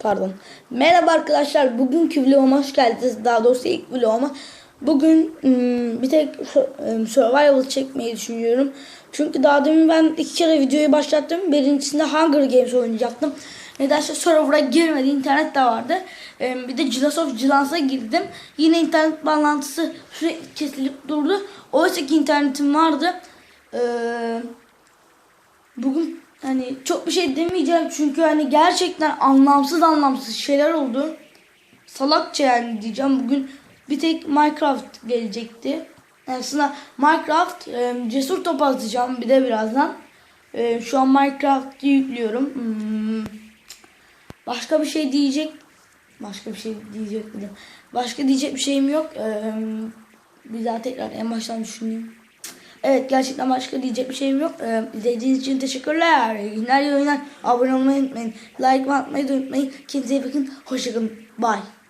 Pardon. Merhaba arkadaşlar. Bugünkü vloguma hoş geldiniz. Daha doğrusu ilk vloguma. Bugün ım, bir tek ım, survival çekmeyi düşünüyorum. Çünkü daha demin ben iki kere videoyu başlattım. Birincisinde Hunger Games oynayacaktım. Nedense server'a girmedi. internet de vardı. Im, Bir de Jilas of Jilans'a girdim. Yine internet bağlantısı sürekli kesilip durdu. Oysa ki internetim vardı. Ee, bugün hani çok bir şey demeyeceğim çünkü hani gerçekten anlamsız anlamsız şeyler oldu. Salakça yani diyeceğim. Bugün bir tek Minecraft gelecekti. Aslında Minecraft e, cesur top atacağım bir de birazdan. E, şu an Minecraft'ı yüklüyorum. Hmm. Başka bir şey diyecek başka bir şey diyecek dedim. Başka diyecek bir şeyim yok. E, bir daha tekrar en baştan düşüneyim. Evet gerçekten başka diyecek bir şeyim yok. Ee, izlediğiniz için teşekkürler. İyi günler. Abone olmayı unutmayın. Like atmayı unutmayın. Kendinize bakın. Hoşçakalın. Bye.